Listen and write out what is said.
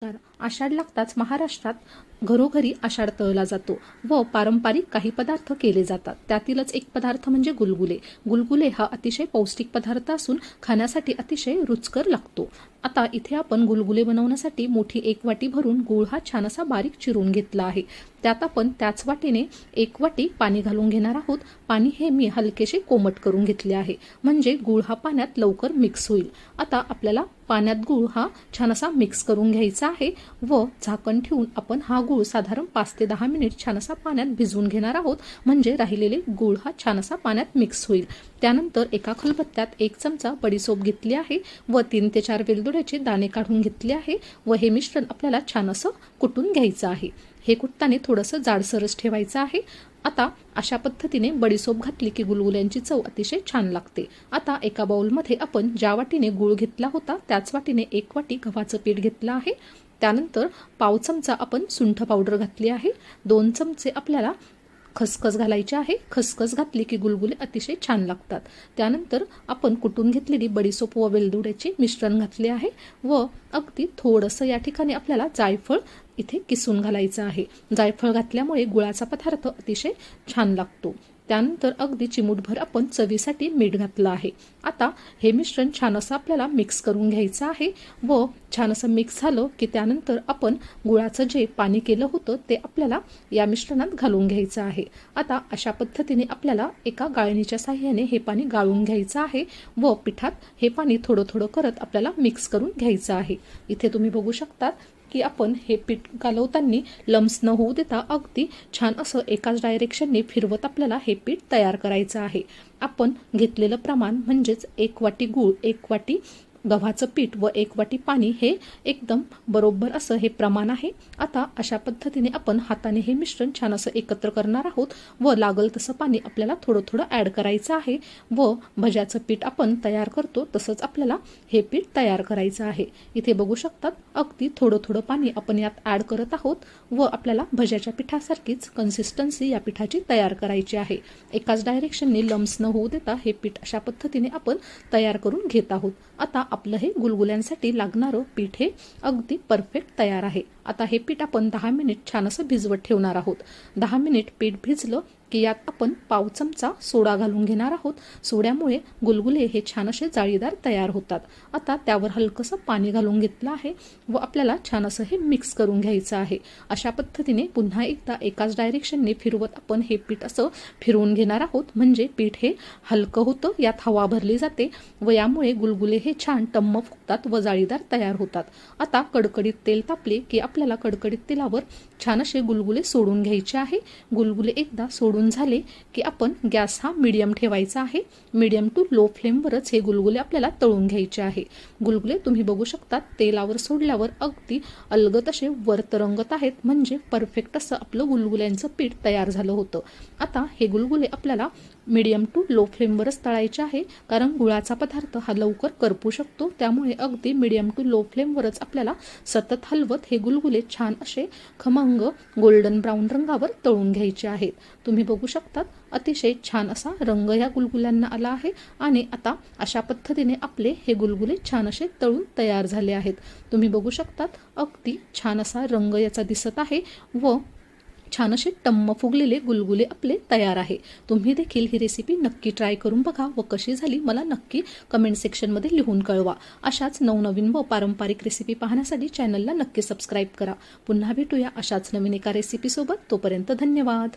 But. आषाढ लागताच महाराष्ट्रात घरोघरी आषाढ तळला जातो व पारंपरिक काही पदार्थ केले जातात. त्यातीलच एक पदार्थ म्हणजे गुलगुले. गुलगुले हा अतिशय पौष्टिक पदार्थ असून खाण्यासाठी अतिशय रुचकर लागतो. आता इथे आपण गुलगुले बनवण्यासाठी मोठी एक वाटी भरून गुळ हा छान असा बारीक चिरून घेतला आहे. त्यात आपण त्याच वाटीने एक वाटी पाणी घालून घेणार आहोत. पाणी हे मी हलकेसे कोमट करून घेतले आहे. म्हणजे गुळ हा पाण्यात लवकर मिक्स होईल. आता आपल्याला पाण्यात गुळ हा छान असा मिक्स करून घ्यायचा आहे. व झाकण ठेवून आपण हा गुळ साधारण पाच ते दहा मिनिट छान असा पाण्यात भिजवून घेणार आहोत. म्हणजे राहिलेले गुळ हा छान असा पाण्यात मिक्स होईल. त्यानंतर एका खलबत्त्यात एक चमचा बडीसोप घेतली आहे व तीन ते चार वेलदोड्याचे दाणे काढून घेतले आहे व हे मिश्रण आपल्याला छान असं कुटून घ्यायचं आहे. हे कुटताना थोडंसं जाडसरच ठेवायचं आहे. आता अशा पद्धतीने बडीसोप घातली की गुलगुल्यांची चव अतिशय छान लागते. आता एका बाउलमध्ये आपण ज्या वाटीने गुळ घेतला होता त्याच वाटीने एक वाटी गव्हाचं पीठ घेतलं आहे. त्यानंतर पाव चमचा आपण सुंठ पावडर घातली आहे. दोन चमचे आपल्याला खसखस घालायची आहे. खसखस घातली की गुलगुले अतिशय छान लागतात. त्यानंतर आपण कुटून घेतलेली बडीसोप व वेलदुड्याचे मिश्रण घातले आहे व अगदी थोडंसं या ठिकाणी आपल्याला जायफळ इथे किसून घालायचं आहे. जायफळ घातल्यामुळे गुळाचा पदार्थ अतिशय छान लागतो. त्यानंतर अगदी चिमूटभर आपण चवीसाठी मीठ घातलं आहे. आता हे मिश्रण छान असं आपल्याला मिक्स करून घ्यायचं आहे व छान असं मिक्स झालं की त्यानंतर आपण गुळाचं जे पाणी केलं होतं ते आपल्याला या मिश्रणात घालून घ्यायचं आहे. आता अशा पद्धतीने आपल्याला एका गाळणीच्या साह्याने हे पाणी गाळून घ्यायचं आहे व पिठात हे पाणी थोडं थोडं करत आपल्याला मिक्स करून घ्यायचं आहे. इथे तुम्ही बघू शकता की आपण हे पीठ घालवताना लम्स न होऊ देता अगदी छान असं एकाच डायरेक्शनने फिरवत आपल्याला हे पीठ तयार करायचं आहे. आपण घेतलेलं प्रमाण म्हणजेच एक वाटी गूळ एक वाटी गव्हाचं पीठ व एक वाटी पाणी हे एकदम बरोबर असं हे प्रमाण आहे. आता अशा पद्धतीने आपण हाताने हे मिश्रण छान असं एकत्र करणार आहोत व लागल तसं पाणी आपल्याला थोडं थोडं ॲड करायचं आहे व भज्याचं पीठ आपण तयार करतो तसंच आपल्याला हे पीठ तयार करायचं आहे. इथे बघू शकतात अगदी थोडं थोडं पाणी आपण यात ॲड करत आहोत व आपल्याला भज्याच्या पिठासारखीच कन्सिस्टन्सी या पिठाची तयार करायची आहे. एकाच डायरेक्शनने लम्स न होऊ देता हे पीठ अशा पद्धतीने आपण तयार करून घेत आहोत. आता आपलं हे गुलगुल्यांसाठी लागणारं पीठ हे अगदी परफेक्ट तयार आहे. आता हे पीठ आपण दहा मिनिट छान असं भिजवत ठेवणार आहोत. दहा मिनिट पीठ भिजलं की यात आपण पाव चमचा सोडा घालून घेणार आहोत. सोड्यामुळे गुलगुले हे छान असे जाळीदार तयार होतात. आता त्यावर हलकंसं पाणी घालून घेतलं आहे व आपल्याला छान असं हे मिक्स करून घ्यायचं आहे. अशा पद्धतीने पुन्हा एकदा एकाच डायरेक्शनने फिरवत आपण हे पीठ असं फिरवून घेणार आहोत. म्हणजे पीठ हे हलकं होतं यात हवा भरली जाते व यामुळे गुलगुले हे छान टम्म फुगतात व जाळीदार तयार होतात. आता कडकडीत तेल तापले की आपल्याला कडकडीत तेलावर छान असे गुलगुले सोडून घ्यायचे आहे. गुलगुले एकदा सोडून झाले की आपण गॅस हा मिडियम ठेवायचा आहे. मिडियम टू लो फ्लेमवरच हे गुलगुले आपल्याला तळून घ्यायचे आहे. गुलगुले तुम्ही बघू शकता तेलावर सोडल्यावर अगदी अलगत असे वर तरंगत आहेत. म्हणजे परफेक्ट असं आपलं गुलगुल्यांचं पीठ तयार झालं होतं. आता हे गुलगुले आपल्याला मिडियम टू लो फ्लेमवरच तळायचे आहे. कारण गुळाचा पदार्थ हा लवकर करपू शकतो. त्यामुळे अगदी मिडियम टू लो फ्लेमवरच आपल्याला सतत हलवत हे गुलगुले छान असे खमंग गोल्डन ब्राऊन रंगावर तळून घ्यायचे आहेत. तुम्ही बघू शकतात अतिशय छान असा रंग या गुलगुल्यांना आला आहे आणि आता अशा पद्धतीने आपले हे गुलगुले छान असे तळून तयार झाले आहेत. तुम्ही बघू शकतात अगदी छान असा रंग याचा दिसत आहे व छान असे टम्म फुगलेले गुलगुले आपले तयार आहे. तुम्ही देखील ही रेसिपी नक्की ट्राय करून बघा व कशी झाली मला नक्की कमेंट सेक्शनमध्ये लिहून कळवा. अशाच नवनवीन व पारंपरिक रेसिपी पाहण्यासाठी चॅनलला नक्की सबस्क्राईब करा. पुन्हा भेटूया अशाच नवीन एका रेसिपीसोबत तोपर्यंत धन्यवाद.